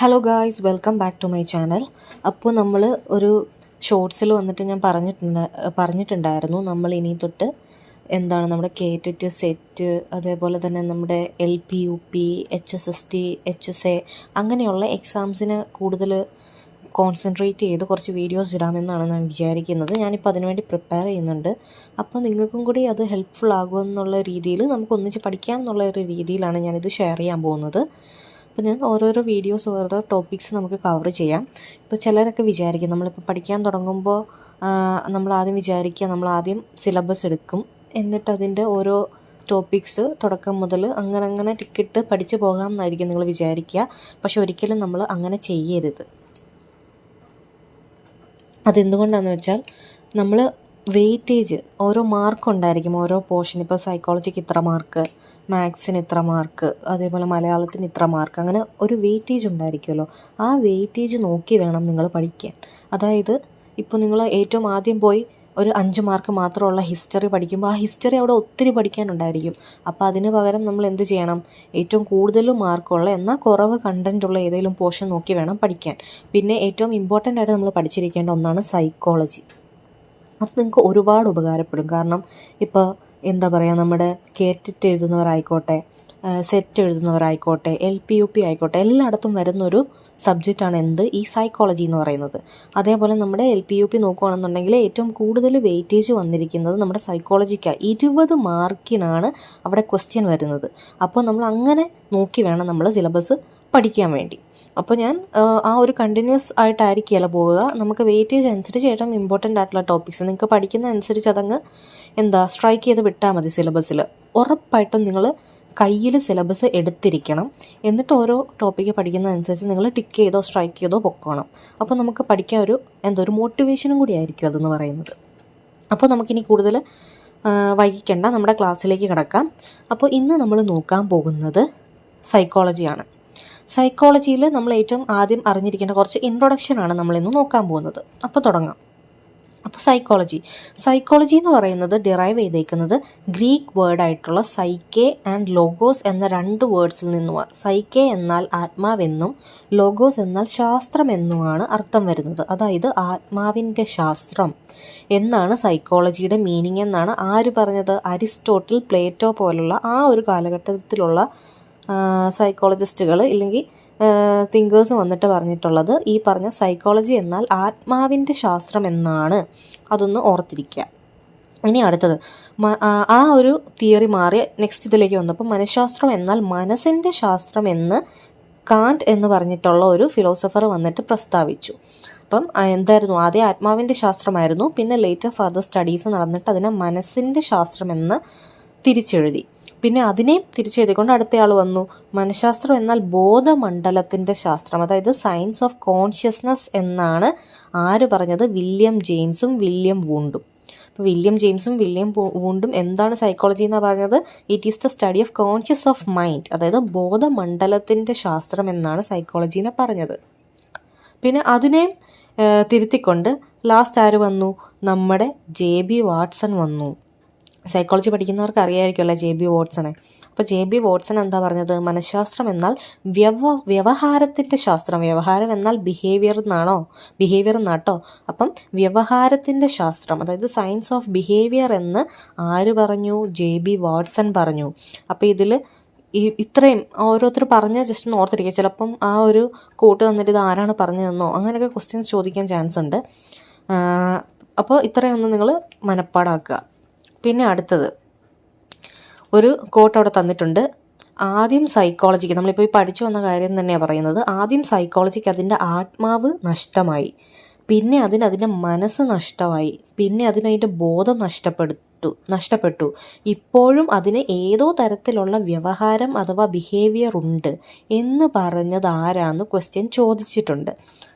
Hello guys welcome back to my channel അപ്പോൾ നമ്മൾ ഒരു ഷോർട്സിൽ വന്നിട്ട് ഞാൻ പറഞ്ഞിട്ടുണ്ട് പറഞ്ഞിട്ടുണ്ടായിരുന്നു. നമ്മൾ ഇനി തൊട്ട് എന്താണ് നമ്മുടെ കേറ്ററ്റ് സെറ്റ് അതേപോലെ തന്നെ നമ്മുടെ L P U P H S S T H S A അങ്ങനെയുള്ള എക്സാംസിന് കൂടുതൽ കോൺസെൻട്രേറ്റ് ചെയ്ത് കുറച്ച് വീഡിയോസ് ഇടാമെന്നാണ് ഞാൻ വിചാരിക്കുന്നത്. ഞാനിപ്പോൾ അതിനുവേണ്ടി പ്രിപ്പയർ ചെയ്യുന്നുണ്ട്. അപ്പോൾ നിങ്ങൾക്കും കൂടി അത് ഹെൽപ്ഫുൾ ആകുമെന്നുള്ള രീതിയിൽ നമുക്ക് ഒന്നിച്ച് പഠിക്കാം എന്നുള്ള ഒരു രീതിയിലാണ് ഞാനിത് ഷെയർ ചെയ്യാൻ പോകുന്നത്. അപ്പോൾ ഞാൻ ഓരോരോ വീഡിയോസ് ഓരോരോ ടോപ്പിക്സ് നമുക്ക് കവർ ചെയ്യാം. ഇപ്പോൾ ചിലരൊക്കെ വിചാരിക്കും നമ്മളിപ്പോൾ പഠിക്കാൻ തുടങ്ങുമ്പോൾ നമ്മൾ ആദ്യം വിചാരിക്കുക നമ്മൾ ആദ്യം സിലബസ് എടുക്കും. എന്നിട്ട് അതിന്റെ ഓരോ ടോപ്പിക്സ് തുടക്കം മുതൽ അങ്ങനെ അങ്ങനെ ടിക്കറ്റ് പഠിച്ചു പോകാം എന്നായിരിക്കും നിങ്ങൾ വിചാരിക്കുക. പക്ഷെ ഒരിക്കലും നമ്മൾ അങ്ങനെ ചെയ്യരുത്. അതെന്തുകൊണ്ടാണെന്ന് വെച്ചാൽ നമ്മൾ വെയിറ്റേജ് ഓരോ മാർക്ക് ഉണ്ടായിരിക്കും ഓരോ പോർഷൻ ഇപ്പോൾ സൈക്കോളജിക്ക് ഇത്ര മാർക്ക് മാത്സിന് ഇത്ര മാർക്ക് അതേപോലെ മലയാളത്തിന് ഇത്ര മാർക്ക് അങ്ങനെ ഒരു വെയിറ്റേജ് ഉണ്ടായിരിക്കുമല്ലോ. ആ വെയിറ്റേജ് നോക്കി വേണം നിങ്ങൾ പഠിക്കാൻ. അതായത് ഇപ്പോൾ നിങ്ങൾ ഏറ്റവും ആദ്യം പോയി ഒരു അഞ്ച് മാർക്ക് മാത്രമുള്ള ഹിസ്റ്ററി പഠിക്കുമ്പോൾ ആ ഹിസ്റ്ററി അവിടെ ഒത്തിരി പഠിക്കാനുണ്ടായിരിക്കും. അപ്പോൾ അതിന് പകരം നമ്മൾ എന്ത് ചെയ്യണം? ഏറ്റവും കൂടുതൽ മാർക്കുള്ള എന്നാൽ കുറവ് കണ്ടന്റ് ഉള്ള ഏതെങ്കിലും പോർഷൻ നോക്കി വേണം പഠിക്കാൻ. പിന്നെ ഏറ്റവും ഇമ്പോർട്ടന്റ് ആയിട്ട് നമ്മൾ പഠിച്ചിരിക്കേണ്ട ഒന്നാണ് സൈക്കോളജി അത് നിങ്ങൾക്ക് ഒരുപാട് ഉപകാരപ്പെടും. കാരണം ഇപ്പോൾ എന്താ പറയുക നമ്മുടെ കേറ്റിട്ട് എഴുതുന്നവരായിക്കോട്ടെ സെറ്റ് എഴുതുന്നവരായിക്കോട്ടെ എൽ പി യു പി ആയിക്കോട്ടെ എല്ലായിടത്തും വരുന്നൊരു സബ്ജക്റ്റാണ് എന്ത്? ഈ സൈക്കോളജി എന്ന് പറയുന്നത്. അതേപോലെ നമ്മുടെ എൽ പി യു പി നോക്കുകയാണെന്നുണ്ടെങ്കിൽ ഏറ്റവും കൂടുതൽ വെയിറ്റേജ് വന്നിരിക്കുന്നത് നമ്മുടെ സൈക്കോളജിക്കാണ് ഇരുപത് മാർക്കിനാണ് അവിടെ ക്വസ്റ്റ്യൻ വരുന്നത്. അപ്പോൾ നമ്മൾ അങ്ങനെ നോക്കി വേണം നമ്മൾ സിലബസ് പഠിക്കാൻ വേണ്ടി. അപ്പോൾ ഞാൻ ആ ഒരു കണ്ടിന്യൂസ് ആയിട്ടായിരിക്കില്ല പോവുക. നമുക്ക് വെയിറ്റേജ് അനുസരിച്ച് ഏറ്റവും ഇമ്പോർട്ടന്റ് ആയിട്ടുള്ള ടോപ്പിക്സ് നിങ്ങൾക്ക് പഠിക്കുന്ന അനുസരിച്ച് അതങ്ങ് എന്താ സ്ട്രൈക്ക് ചെയ്ത് വിട്ടാൽ മതി സിലബസിൽ ഉറപ്പായിട്ടും നിങ്ങൾ കയ്യിൽ സിലബസ് എടുത്തിരിക്കണം. എന്നിട്ട് ഓരോ ടോപ്പിക്ക് പഠിക്കുന്നതനുസരിച്ച് നിങ്ങൾ ടിക്ക് ചെയ്തോ സ്ട്രൈക്ക് ചെയ്തോ പൊക്കോണം. അപ്പോൾ നമുക്ക് പഠിക്കാൻ ഒരു എന്തോ ഒരു മോട്ടിവേഷനും കൂടി ആയിരിക്കും അതെന്ന് പറയുന്നത്. അപ്പോൾ നമുക്കിനി കൂടുതൽ വൈകിക്കേണ്ട. നമ്മുടെ ക്ലാസ്സിലേക്ക് കിടക്കാം. അപ്പോൾ ഇന്ന് നമ്മൾ നോക്കാൻ പോകുന്നത് സൈക്കോളജിയാണ് സൈക്കോളജിയിൽ നമ്മൾ ഏറ്റവും ആദ്യം അറിഞ്ഞിരിക്കേണ്ട കുറച്ച് ഇൻട്രൊഡക്ഷനാണ് നമ്മളിന്ന് നോക്കാൻ പോകുന്നത്. അപ്പോൾ തുടങ്ങാം. അപ്പോൾ സൈക്കോളജി സൈക്കോളജി എന്ന് പറയുന്നത് ഡിറൈവ് ചെയ്തേക്കുന്നത് ഗ്രീക്ക് വേർഡ് ആയിട്ടുള്ള സൈക്കെ ആൻഡ് ലോഗോസ് എന്ന രണ്ട് വേർഡ്സിൽ നിന്നുമാണ് സൈക്കെ എന്നാൽ ആത്മാവെന്നും ലോഗോസ് എന്നാൽ ശാസ്ത്രം എന്നുമാണ് അർത്ഥം വരുന്നത്. അതായത് ആത്മാവിന്റെ ശാസ്ത്രം എന്നാണ് സൈക്കോളജിയുടെ മീനിങ് എന്നാണ് ആര് പറഞ്ഞത്? അരിസ്റ്റോട്ടിൽ പ്ലേറ്റോ പോലുള്ള ആ ഒരു കാലഘട്ടത്തിലുള്ള സൈക്കോളജിസ്റ്റുകൾ ഇല്ലെങ്കിൽ തിങ്കേഴ്സ് വന്നിട്ട് പറഞ്ഞിട്ടുള്ളത് ഈ പറഞ്ഞ സൈക്കോളജി എന്നാൽ ആത്മാവിന്റെ ശാസ്ത്രം എന്നാണ്. അതൊന്ന് ഓർത്തിരിക്കുക ഇനി അടുത്തത്. ആ ഒരു തിയറി മാറി നെക്സ്റ്റ് ഇതിലേക്ക് വന്നപ്പോൾ മനഃശാസ്ത്രം എന്നാൽ മനസ്സിന്റെ ശാസ്ത്രം എന്ന് കാന്റ് എന്ന് പറഞ്ഞിട്ടുള്ള ഒരു ഫിലോസഫർ വന്നിട്ട് പ്രസ്താവിച്ചു. അപ്പം എന്തായിരുന്നു? ആദ്യം ആത്മാവിന്റെ ശാസ്ത്രമായിരുന്നു. പിന്നെ ലേറ്റർ ഫർദർ സ്റ്റഡീസ് നടന്നിട്ട് അതിനെ മനസ്സിന്റെ ശാസ്ത്രമെന്ന് തിരിച്ചെഴുതി. പിന്നെ അതിനെയും തിരിച്ചെഴുതിക്കൊണ്ട് അടുത്തയാൾ വന്നു. മനഃശാസ്ത്രം എന്നാൽ ബോധമണ്ഡലത്തിന്റെ ശാസ്ത്രം അതായത് സയൻസ് ഓഫ് കോൺഷ്യസ്നസ് എന്നാണ് ആര് പറഞ്ഞത്? വില്യം ജെയിംസും വില്യം വൂണ്ടും. അപ്പോൾ വില്യം ജെയിംസും വില്യം വൂണ്ടും എന്താണ് സൈക്കോളജി എന്നാണ് പറഞ്ഞത്? It is the study of conscious of mind അതായത് ബോധമണ്ഡലത്തിന്റെ ശാസ്ത്രം എന്നാണ് സൈക്കോളജീനെ പറഞ്ഞത്. പിന്നെ അതിനെയും തിരുത്തിക്കൊണ്ട് ലാസ്റ്റ് ആര് വന്നു? നമ്മുടെ ജെ ബി വാട്സൺ വന്നു. സൈക്കോളജി പഠിക്കുന്നവർക്ക് അറിയാമായിരിക്കുമല്ലോ ജെ ബി വോട്സണെ അപ്പോൾ ജെ ബി വാട്സൺ എന്താ പറഞ്ഞത്? മനഃശാസ്ത്രം എന്നാൽ വ്യവ വ്യവഹാരത്തിന്റെ ശാസ്ത്രം. വ്യവഹാരം എന്നാൽ ബിഹേവിയർ എന്നാണോ? ബിഹേവിയർ എന്നാട്ടോ അപ്പം വ്യവഹാരത്തിന്റെ ശാസ്ത്രം അതായത് സയൻസ് ഓഫ് ബിഹേവിയർ എന്ന് ആര് പറഞ്ഞു? ജെ ബി വാട്സൺ പറഞ്ഞു. അപ്പോൾ ഇതിൽ ഈ ഇത്രയും ഓരോരുത്തർ പറഞ്ഞ ജസ്റ്റ് ഒന്ന് ഓർത്തിരിക്കുക. ചിലപ്പം ആ ഒരു കൂട്ട് തന്നിട്ട് ഇത് ആരാണ് പറഞ്ഞതെന്നോ അങ്ങനെയൊക്കെ ക്വസ്റ്റ്യൻസ് ചോദിക്കാൻ ചാൻസ് ഉണ്ട്. അപ്പോൾ ഇത്രയൊന്നും നിങ്ങൾ മനപ്പാടാക്കുക. പിന്നെ അടുത്തത്. ഒരു കോട്ട് അവിടെ തന്നിട്ടുണ്ട്. ആദ്യം സൈക്കോളജിക്ക് നമ്മളിപ്പോൾ ഈ പഠിച്ചു വന്ന കാര്യം തന്നെയാണ് പറയുന്നത്. ആദ്യം സൈക്കോളജിക്ക് അതിന്റെ ആത്മാവ് നഷ്ടമായി. പിന്നെ അതിന് അതിന്റെ മനസ്സ് നഷ്ടമായി. പിന്നെ അതിന് അതിന്റെ ബോധം നഷ്ടപ്പെടുത്തു നഷ്ടപ്പെട്ടു. ഇപ്പോഴും അതിന് ഏതോ തരത്തിലുള്ള വ്യവഹാരം അഥവാ ബിഹേവിയർ ഉണ്ട് എന്ന് പറഞ്ഞത് ആരാന്ന് ക്വസ്റ്റ്യൻ ചോദിച്ചിട്ടുണ്ട്.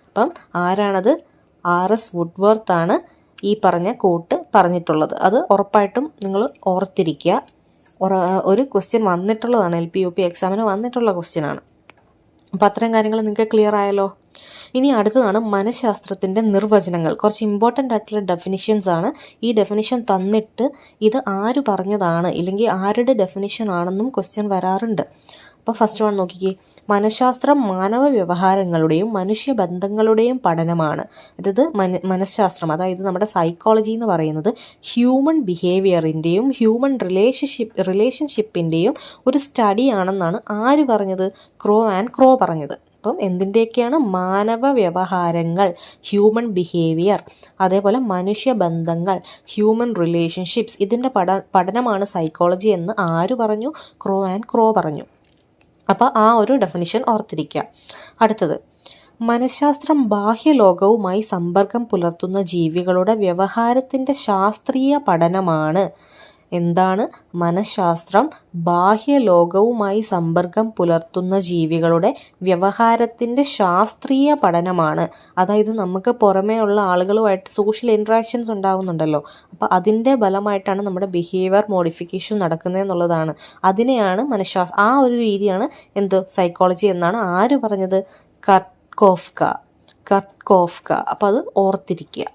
അപ്പം ആരാണത്? ആർ എസ് വുഡ്വർത്ത് ഈ പറഞ്ഞ കോട്ട് പറഞ്ഞിട്ടുള്ളത്. അത് ഉറപ്പായിട്ടും നിങ്ങൾ ഓർത്തിരിക്കുക. ഒരു ക്വസ്റ്റ്യൻ വന്നിട്ടുള്ളതാണ്. എൽ പി യു പി എക്സാമിന് വന്നിട്ടുള്ള ക്വസ്റ്റ്യനാണ് അപ്പോൾ അത്രയും കാര്യങ്ങൾ നിങ്ങൾക്ക് ക്ലിയർ ആയല്ലോ? ഇനി അടുത്തതാണ് മനഃശാസ്ത്രത്തിന്റെ നിർവചനങ്ങൾ. കുറച്ച് ഇമ്പോർട്ടന്റ് ആയിട്ടുള്ള ഡെഫിനിഷൻസ് ആണ്. ഈ ഡെഫിനിഷൻ തന്നിട്ട് ഇത് ആര് പറഞ്ഞതാണ്? ഇല്ലെങ്കിൽ ആരുടെ ഡെഫിനിഷൻ ആണെന്നും ക്വസ്റ്റ്യൻ വരാറുണ്ട്. അപ്പോൾ ഫസ്റ്റ് വൺ നോക്കിക്കേ. മനഃശാസ്ത്രം മാനവ വ്യവഹാരങ്ങളുടെയും മനുഷ്യബന്ധങ്ങളുടെയും പഠനമാണ്. അതായത് മന മനഃശാസ്ത്രം അതായത് നമ്മുടെ സൈക്കോളജി എന്ന് പറയുന്നത് ഹ്യൂമൻ ബിഹേവിയറിന്റെയും ഹ്യൂമൻ റിലേഷൻഷിപ്പ് റിലേഷൻഷിപ്പിന്റെയും ഒരു സ്റ്റഡി ആണെന്നാണ് ആര് പറഞ്ഞത്? ക്രോ ആൻഡ് ക്രോ പറഞ്ഞത്. അപ്പം എന്തിന്റെയൊക്കെയാണ് മാനവ വ്യവഹാരങ്ങൾ ഹ്യൂമൻ ബിഹേവിയർ അതേപോലെ മനുഷ്യബന്ധങ്ങൾ ഹ്യൂമൻ റിലേഷൻഷിപ്സ് ഇതിന്റെ പഠ പഠനമാണ് സൈക്കോളജി എന്ന് ആര് പറഞ്ഞു? ക്രോ ആൻഡ് ക്രോ പറഞ്ഞു. അപ്പോൾ ആ ഒരു ഡെഫിനിഷൻ ഓർത്തിരിക്കുക. അടുത്തത് മനഃശാസ്ത്രം ബാഹ്യലോകവുമായി സമ്പർക്കം പുലർത്തുന്ന ജീവികളുടെ വ്യവഹാരത്തിന്റെ ശാസ്ത്രീയ പഠനമാണ് എന്താണ് മനഃശാസ്ത്രം? ബാഹ്യലോകവുമായി സമ്പർക്കം പുലർത്തുന്ന ജീവികളുടെ വ്യവഹാരത്തിന്റെ ശാസ്ത്രീയ പഠനമാണ്. അതായത് നമുക്ക് പുറമേ ഉള്ള ആളുകളുമായിട്ട് സോഷ്യൽ ഇൻട്രാക്ഷൻസ് ഉണ്ടാകുന്നുണ്ടല്ലോ അപ്പോൾ അതിന്റെ ഫലമായിട്ടാണ് നമ്മുടെ ബിഹേവിയർ മോഡിഫിക്കേഷൻ നടക്കുന്നത് എന്നുള്ളതാണ്. അതിനെയാണ് മനഃശാസ്ത്രം ആ ഒരു രീതിയാണ് എന്ത്? സൈക്കോളജി എന്നാണ് ആര് പറഞ്ഞത്? കട്ട്കോഫ്ക കട്ട്കോഫ്ക അപ്പോൾ അത് ഓർത്തിരിക്കുക.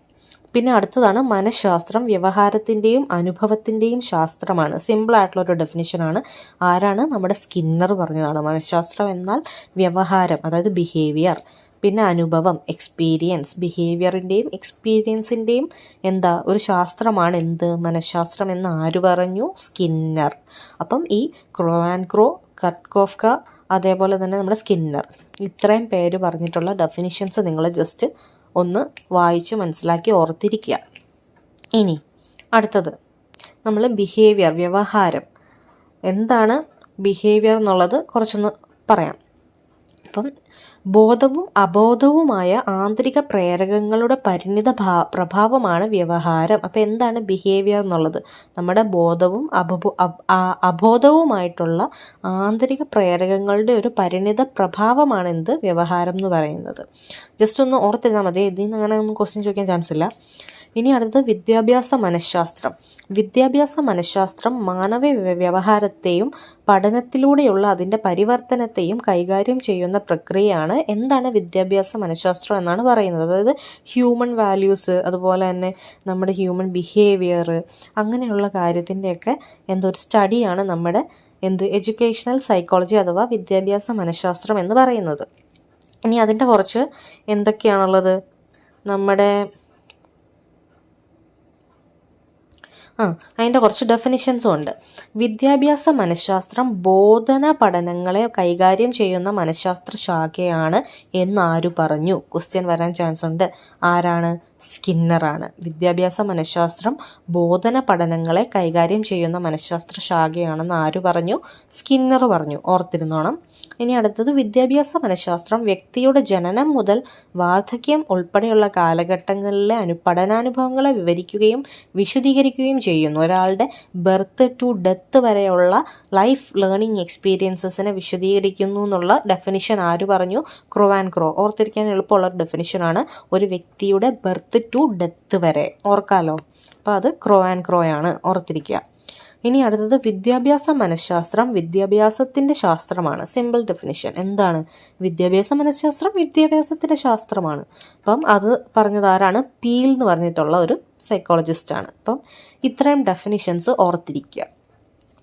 പിന്നെ അടുത്തതാണ് മനഃശാസ്ത്രം. വ്യവഹാരത്തിന്റെയും അനുഭവത്തിന്റെയും ശാസ്ത്രമാണ്. സിമ്പിളായിട്ടുള്ള ഒരു ഡെഫിനിഷനാണ് ആരാണ്? നമ്മുടെ സ്കിന്നർ പറഞ്ഞതാണ്. മനഃശാസ്ത്രം എന്നാൽ വ്യവഹാരം അതായത് ബിഹേവിയർ പിന്നെ അനുഭവം എക്സ്പീരിയൻസ് ബിഹേവിയറിന്റെയും എക്സ്പീരിയൻസിന്റെയും എന്താ? ഒരു ശാസ്ത്രമാണ് എന്ത്? മനഃശാസ്ത്രം എന്ന് ആര് പറഞ്ഞു? സ്കിന്നർ. അപ്പം ഈ ക്രോ ആൻഡ് ക്രോ കട്ട്കോഫ്ക അതേപോലെ തന്നെ നമ്മുടെ സ്കിന്നർ. ഇത്രയും പേര് പറഞ്ഞിട്ടുള്ള ഡെഫിനിഷൻസ് നിങ്ങൾ ജസ്റ്റ് ഒന്ന് വായിച്ച് മനസ്സിലാക്കി ഓർത്തിരിക്കുക. ഇനി അടുത്തത്. നമ്മൾ ബിഹേവിയർ വ്യവഹാരം. എന്താണ് ബിഹേവിയർ എന്നുള്ളത് കുറച്ചൊന്ന് പറയാം. അപ്പം ബോധവും അബോധവുമായ ആന്തരിക പ്രേരകങ്ങളുടെ പരിണിത ഭാ പ്രഭാവമാണ് വ്യവഹാരം. അപ്പോൾ എന്താണ് ബിഹേവിയർ എന്നുള്ളത്? നമ്മുടെ ബോധവും അബോ അബോധവുമായിട്ടുള്ള ആന്തരിക പ്രേരകങ്ങളുടെ ഒരു പരിണിത പ്രഭാവമാണ് എന്ത്? വ്യവഹാരം എന്ന് പറയുന്നത്. ജസ്റ്റ് ഒന്ന് ഓർത്തിരുന്നാൽ മതി. ഇതിൽ നിന്ന് അങ്ങനെ ഒന്നും ക്വസ്റ്റ്യൻ ചോദിക്കാൻ ചാൻസ് ഇല്ല. ഇനി അടുത്തത് വിദ്യാഭ്യാസ മനഃശാസ്ത്രം. വിദ്യാഭ്യാസ മനഃശാസ്ത്രം മാനവ വ്യവഹാരത്തെയും പഠനത്തിലൂടെയുള്ള അതിന്റെ പരിവർത്തനത്തെയും കൈകാര്യം ചെയ്യുന്ന പ്രക്രിയയാണ് എന്താണ് വിദ്യാഭ്യാസ മനഃശാസ്ത്രം എന്നാണ് പറയുന്നത്. അതായത് ഹ്യൂമൻ വാല്യൂസ് അതുപോലെ തന്നെ നമ്മുടെ ഹ്യൂമൻ ബിഹേവിയർ അങ്ങനെയുള്ള കാര്യത്തിന്റെയൊക്കെ എന്തൊരു സ്റ്റഡിയാണ് നമ്മുടെ എന്ത് എഡ്യൂക്കേഷണൽ സൈക്കോളജി അഥവാ വിദ്യാഭ്യാസ മനഃശാസ്ത്രം എന്ന് പറയുന്നത്. ഇനി അതിന്റെ കുറച്ച് എന്തൊക്കെയാണുള്ളത്? നമ്മുടെ ആ അതിന്റെ കുറച്ച് ഡെഫിനിഷൻസും ഉണ്ട്. വിദ്യാഭ്യാസ മനഃശാസ്ത്രം ബോധന പഠനങ്ങളെ കൈകാര്യം ചെയ്യുന്ന മനഃശാസ്ത്ര ശാഖയാണ് എന്നാരു പറഞ്ഞു? ക്വസ്റ്റ്യൻ വരാൻ ചാൻസ് ഉണ്ട്. ആരാണ്? സ്കിന്നറാണ്. വിദ്യാഭ്യാസ മനഃശാസ്ത്രം ബോധന പഠനങ്ങളെ കൈകാര്യം ചെയ്യുന്ന മനഃശാസ്ത്ര ശാഖയാണെന്ന് ആര് പറഞ്ഞു? സ്കിന്നർ പറഞ്ഞു. ഓർത്തിരുന്നോണം. ഇനി അടുത്തത് വിദ്യാഭ്യാസ മനഃശാസ്ത്രം വ്യക്തിയുടെ ജനനം മുതൽ വാർദ്ധക്യം ഉൾപ്പെടെയുള്ള കാലഘട്ടങ്ങളിലെ അനു പഠനാനുഭവങ്ങളെ വിവരിക്കുകയും വിശദീകരിക്കുകയും ചെയ്യുന്നു. ഒരാളുടെ ബർത്ത് ടു ഡെത്ത് വരെയുള്ള ലൈഫ് ലേണിംഗ് എക്സ്പീരിയൻസസിനെ വിശദീകരിക്കുന്നു എന്നുള്ള ഡെഫിനിഷൻ ആര് പറഞ്ഞു? ക്രോ ആൻഡ് ക്രോ ഓർത്തിരിക്കാൻ എളുപ്പമുള്ള ഡെഫിനിഷനാണ് ഒരു വ്യക്തിയുടെ ബർത്ത് ടു ഡെത്ത് വരെ. ഓർക്കാലോ? അപ്പോൾ അത് ക്രോ ആൻഡ് ക്രോ ആണ്. ഓർത്തിരിക്കുക. ഇനി അടുത്തത് വിദ്യാഭ്യാസ മനഃശാസ്ത്രം. വിദ്യാഭ്യാസത്തിന്റെ ശാസ്ത്രമാണ്. സിമ്പിൾ ഡെഫിനിഷൻ എന്താണ്? വിദ്യാഭ്യാസ മനഃശാസ്ത്രം വിദ്യാഭ്യാസത്തിന്റെ ശാസ്ത്രമാണ്. അപ്പം അത് പറഞ്ഞത് ആരാണ്? പീൽ എന്ന് പറഞ്ഞിട്ടുള്ള ഒരു സൈക്കോളജിസ്റ്റാണ് അപ്പം ഇത്രയും ഡെഫിനിഷൻസ് ഓർത്തിരിക്കുക.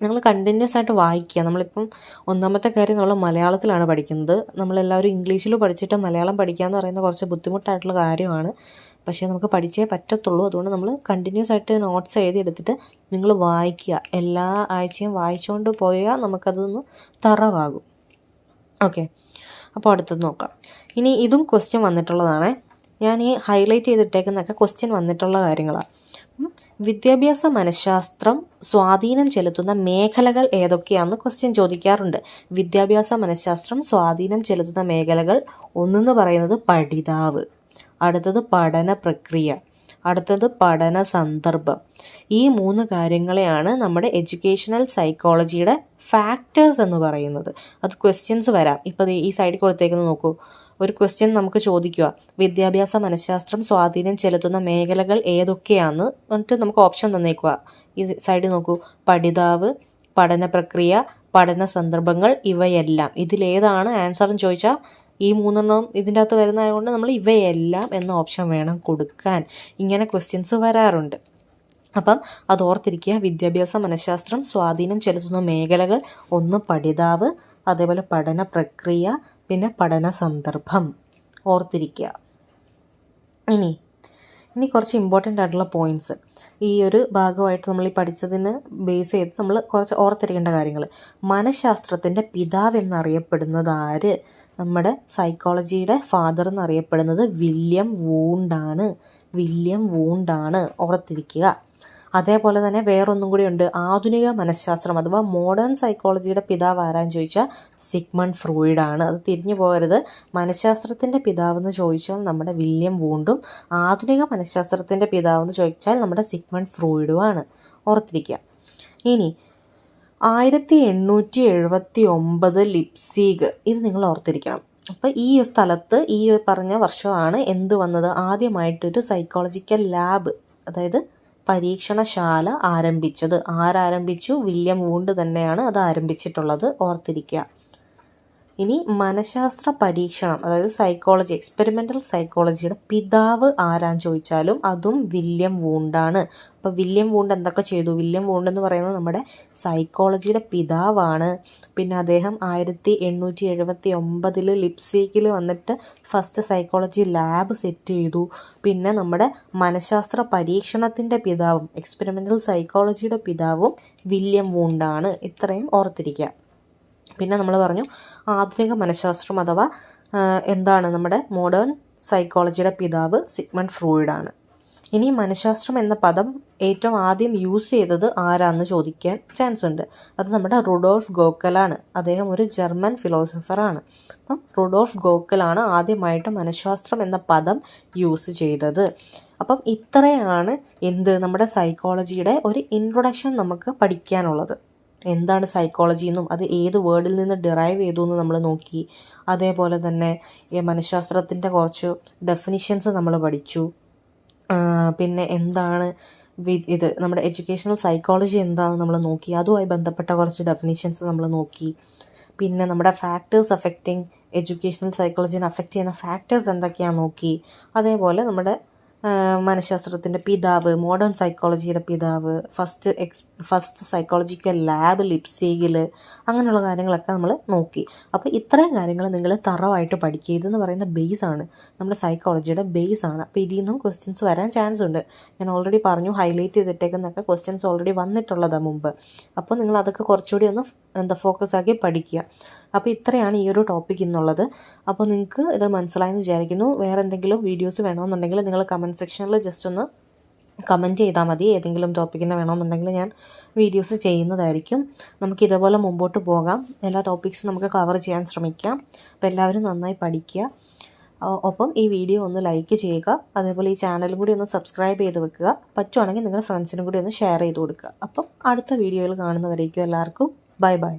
നിങ്ങൾ കണ്ടിന്യൂസ് ആയിട്ട് വായിക്കുക. നമ്മളിപ്പം ഒന്നാമത്തെ കാര്യം നമ്മൾ മലയാളത്തിലാണ് പഠിക്കുന്നത്. നമ്മളെല്ലാവരും ഇംഗ്ലീഷിൽ പഠിച്ചിട്ട് മലയാളം പഠിക്കുക എന്ന് പറയുന്നത് കുറച്ച് ബുദ്ധിമുട്ടായിട്ടുള്ള കാര്യമാണ്. പക്ഷേ നമുക്ക് പഠിച്ചേ പറ്റത്തുള്ളൂ. അതുകൊണ്ട് നമ്മൾ കണ്ടിന്യൂസ് ആയിട്ട് നോട്ട്സ് എഴുതിയെടുത്തിട്ട് നിങ്ങൾ വായിക്കുക. എല്ലാ ആഴ്ചയും വായിച്ചുകൊണ്ട് പോയാൽ നമുക്കതൊന്ന് തറവാകും. ഓക്കെ അപ്പോൾ അടുത്തത് നോക്കാം. ഇനി ഇതും ക്വസ്റ്റ്യൻ വന്നിട്ടുള്ളതാണ്. ഞാൻ ഈ ഹൈലൈറ്റ് ചെയ്തിട്ടേക്കുന്നൊക്കെ ക്വസ്റ്റ്യൻ വന്നിട്ടുള്ള കാര്യങ്ങളാണ് വിദ്യാഭ്യാസ മനഃശാസ്ത്രം സ്വാധീനം ചെലുത്തുന്ന മേഖലകൾ ഏതൊക്കെയാണെന്ന് ക്വസ്റ്റ്യൻ ചോദിക്കാറുണ്ട്. വിദ്യാഭ്യാസ മനഃശാസ്ത്രം സ്വാധീനം ചെലുത്തുന്ന മേഖലകൾ ഒന്നെന്ന് പറയുന്നത് പഠിതാവ്. അടുത്തത് പഠന പ്രക്രിയ അടുത്തത് പഠന സന്ദർഭം. ഈ മൂന്ന് കാര്യങ്ങളെയാണ് നമ്മുടെ എഡ്യൂക്കേഷണൽ സൈക്കോളജിയുടെ ഫാക്ടേഴ്സ് എന്ന് പറയുന്നത്. അത് ക്വസ്റ്റ്യൻസ് വരാം. ഇപ്പോൾ ഈ സൈഡിൽ കൊടുത്തേക്കുന്നത് നോക്കൂ. ഒരു ക്വസ്റ്റ്യൻ നമുക്ക് ചോദിക്കുക. വിദ്യാഭ്യാസ മനഃശാസ്ത്രം സ്വാധീനം ചെലുത്തുന്ന മേഖലകൾ ഏതൊക്കെയാണ് എന്നിട്ട് നമുക്ക് ഓപ്ഷൻ തന്നേക്കുക. ഈ സൈഡിൽ നോക്കൂ. പഠിതാവ് പഠന പ്രക്രിയ പഠന സന്ദർഭങ്ങൾ ഇവയെല്ലാം. ഇതിലേതാണ് ആൻസർ എന്ന് ചോദിച്ചാൽ ഈ മൂന്നെണ്ണം ഇതിന്റെ അകത്ത് വരുന്നതായതുകൊണ്ട് നമ്മൾ ഇവയെല്ലാം എന്ന ഓപ്ഷൻ വേണം കൊടുക്കാൻ. ഇങ്ങനെ ക്വസ്റ്റ്യൻസ് വരാറുണ്ട്. അപ്പം അത് ഓർത്തിരിക്കുക. വിദ്യാഭ്യാസ മനഃശാസ്ത്രം സ്വാധീനം ചെലുത്തുന്ന മേഖലകൾ ഒന്ന് പഠിതാവ് അതേപോലെ പഠന പ്രക്രിയ പിന്നെ പഠന സന്ദർഭം. ഓർത്തിരിക്കുക. ഇനി ഇനി കുറച്ച് ഇമ്പോർട്ടന്റ് ആയിട്ടുള്ള പോയിന്റ്സ് ഈ ഒരു ഭാഗമായിട്ട് നമ്മൾ ഈ പഠിച്ചതിന് ബേസ് ചെയ്ത് നമ്മൾ കുറച്ച് ഓർത്തിരിക്കേണ്ട കാര്യങ്ങൾ. മനഃശാസ്ത്രത്തിന്റെ പിതാവ് എന്നറിയപ്പെടുന്നത് ആര്? നമ്മുടെ സൈക്കോളജിയുടെ ഫാദർ എന്നറിയപ്പെടുന്നത് വില്യം വൂണ്ടാണ്. വില്യം വൂണ്ടാണ്. ഓർത്തിരിക്കുക. അതേപോലെ തന്നെ വേറൊന്നും കൂടി ഉണ്ട്. ആധുനിക മനഃശാസ്ത്രം അഥവാ മോഡേൺ സൈക്കോളജിയുടെ പിതാവ് ആരാന്ന് ചോദിച്ചാൽ സിഗ്മൺ ഫ്രൂയിഡാണ്. അത് തിരിഞ്ഞു പോകരുത്. മനഃശാസ്ത്രത്തിന്റെ പിതാവ് എന്ന് ചോദിച്ചാൽ നമ്മുടെ വില്യം വൂണ്ടും ആധുനിക മനഃശാസ്ത്രത്തിന്റെ പിതാവ് എന്ന് ചോദിച്ചാൽ നമ്മുടെ സിഗ്മൺ ഫ്രൂയിഡുമാണ് ഓർത്തിരിക്കുക. ഇനി ആയിരത്തി എണ്ണൂറ്റി എഴുപത്തി ഒമ്പത് ലിപ്സീഗ്. ഇത് നിങ്ങൾ ഓർത്തിരിക്കണം. അപ്പോൾ ഈ സ്ഥലത്ത് ഈ പറഞ്ഞ വർഷമാണ് എന്ത് വന്നത്? ആദ്യമായിട്ടൊരു സൈക്കോളജിക്കൽ ലാബ് അതായത് പരീക്ഷണശാല ആരംഭിച്ചത്. ആരാരംഭിച്ചു? വില്യം വൂണ്ട് തന്നെയാണ് അത് ആരംഭിച്ചിട്ടുള്ളത്. ഓർത്തിരിക്കുക. ഇനി മനഃശാസ്ത്ര പരീക്ഷണം അതായത് സൈക്കോളജി എക്സ്പെരിമെന്റൽ സൈക്കോളജിയുടെ പിതാവ് ആരാന്ന് ചോദിച്ചാലും അതും വില്യം വൂണ്ടാണ്. അപ്പോൾ വില്യം വൂണ്ട് എന്തൊക്കെ ചെയ്തു? വില്യം വൂണ്ട് എന്ന് പറയുന്നത് നമ്മുടെ സൈക്കോളജിയുടെ പിതാവാണ്. പിന്നെ അദ്ദേഹം ആയിരത്തി എണ്ണൂറ്റി എഴുപത്തി ഒമ്പതിൽ ലിപ്സീക്കിൽ വന്നിട്ട് ഫസ്റ്റ് സൈക്കോളജി ലാബ് സെറ്റ് ചെയ്തു. പിന്നെ നമ്മുടെ മനഃശാസ്ത്ര പരീക്ഷണത്തിന്റെ പിതാവും എക്സ്പെരിമെന്റൽ സൈക്കോളജിയുടെ പിതാവും വില്യം വൂണ്ടാണ്. ഇത്രയും ഓർത്തിരിക്കുക. പിന്നെ നമ്മൾ പറഞ്ഞു ആധുനിക മനഃശാസ്ത്രം അഥവാ എന്താണ് നമ്മുടെ മോഡേൺ സൈക്കോളജിയുടെ പിതാവ് സിഗ്മണ്ട് ഫ്രൂയിഡാണ്. ഇനി മനഃശാസ്ത്രം എന്ന പദം ഏറ്റവും ആദ്യം യൂസ് ചെയ്തത് ആരാന്ന് ചോദിക്കാൻ ചാൻസ് ഉണ്ട്. അത് നമ്മുടെ റുഡോൾഫ് ഗോക്കലാണ്. അദ്ദേഹം ഒരു ജർമ്മൻ ഫിലോസഫറാണ് അപ്പം റുഡോൾഫ് ഗോക്കലാണ് ആദ്യമായിട്ട് മനഃശാസ്ത്രം എന്ന പദം യൂസ് ചെയ്തത്. അപ്പം ഇത്രയാണ് എന്ത് നമ്മുടെ സൈക്കോളജിയുടെ ഒരു ഇൻട്രൊഡക്ഷൻ നമുക്ക് പഠിക്കാനുള്ളത്. എന്താണ് സൈക്കോളജി എന്നും അത് ഏത് വേർഡിൽ നിന്ന് ഡിറൈവ് ചെയ്തു എന്ന് നമ്മൾ നോക്കി. അതേപോലെ തന്നെ ഈ മനഃശാസ്ത്രത്തിന്റെ കുറച്ച് ഡെഫിനിഷൻസ് നമ്മൾ പഠിച്ചു. പിന്നെ എന്താണ് ഇത് നമ്മുടെ എഡ്യൂക്കേഷണൽ സൈക്കോളജി എന്താണെന്ന് നമ്മൾ നോക്കി. അതുമായി ബന്ധപ്പെട്ട കുറച്ച് ഡെഫിനിഷൻസ് നമ്മൾ നോക്കി. പിന്നെ നമ്മുടെ ഫാക്ടേഴ്സ് അഫക്റ്റിംഗ് എഡ്യൂക്കേഷണൽ സൈക്കോളജിനെ അഫക്റ്റ് ചെയ്യുന്ന ഫാക്ടേഴ്സ് എന്തൊക്കെയാണെന്ന് നോക്കി. അതേപോലെ നമ്മുടെ മനഃശാസ്ത്രത്തിന്റെ പിതാവ് മോഡേൺ സൈക്കോളജിയുടെ പിതാവ് first X first psychological lab ലിപ്സീഗിൽ അങ്ങനെയുള്ള കാര്യങ്ങളൊക്കെ നമ്മൾ നോക്കി. അപ്പോൾ ഇത്രയും കാര്യങ്ങൾ നിങ്ങൾ തറവായിട്ട് പഠിക്കുക. ഇതെന്ന് പറയുന്ന ബേസ് ആണ്. നമ്മുടെ സൈക്കോളജിയുടെ ബേസ് ആണ്. അപ്പോൾ ഇതിൽ നിന്നും ക്വസ്റ്റ്യൻസ് വരാൻ ചാൻസ് ഉണ്ട്. ഞാൻ ഓൾറെഡി പറഞ്ഞു ഹൈലൈറ്റ് ചെയ്തിട്ടേക്കുന്നൊക്കെ ക്വസ്റ്റ്യൻസ് ഓൾറെഡി വന്നിട്ടുള്ളതാണ് മുമ്പ്. അപ്പോൾ നിങ്ങൾ അതൊക്കെ കുറച്ചുകൂടി ഒന്ന് എന്താ ഫോക്കസ് ആക്കി പഠിക്കുക. അപ്പോൾ ഇത്രയാണ് ഈ ഒരു ടോപ്പിക് എന്നുള്ളത് അപ്പോൾ നിങ്ങൾക്ക് ഇത് മനസ്സിലായെന്ന് വിചാരിക്കുന്നു. വേറെ എന്തെങ്കിലും വീഡിയോസ് വേണമെന്നുണ്ടെങ്കിൽ നിങ്ങൾ കമന്റ് സെക്ഷനിൽ ജസ്റ്റ് ഒന്ന് കമന്റ് ചെയ്താൽ മതി. ഏതെങ്കിലും ടോപ്പിക്കിനെ വേണമെന്നുണ്ടെങ്കിൽ ഞാൻ വീഡിയോസ് ചെയ്യുന്നതായിരിക്കും. നമുക്ക് ഇതേപോലെ മുമ്പോട്ട് പോകാം. എല്ലാ ടോപ്പിക്സും നമുക്ക് കവർ ചെയ്യാൻ ശ്രമിക്കാം. അപ്പോൾ എല്ലാവരും നന്നായി പഠിക്കുക. ഒപ്പം ഈ വീഡിയോ ഒന്ന് ലൈക്ക് ചെയ്യുക. അതേപോലെ ഈ ചാനലും കൂടി ഒന്ന് സബ്സ്ക്രൈബ് ചെയ്ത് വെക്കുക. പറ്റുവാണെങ്കിൽ നിങ്ങളുടെ ഫ്രണ്ട്സിനും കൂടി ഒന്ന് ഷെയർ ചെയ്ത് കൊടുക്കുക. അപ്പം അടുത്ത വീഡിയോയിൽ കാണുന്നവരേക്കും എല്ലാവർക്കും ബൈ ബൈ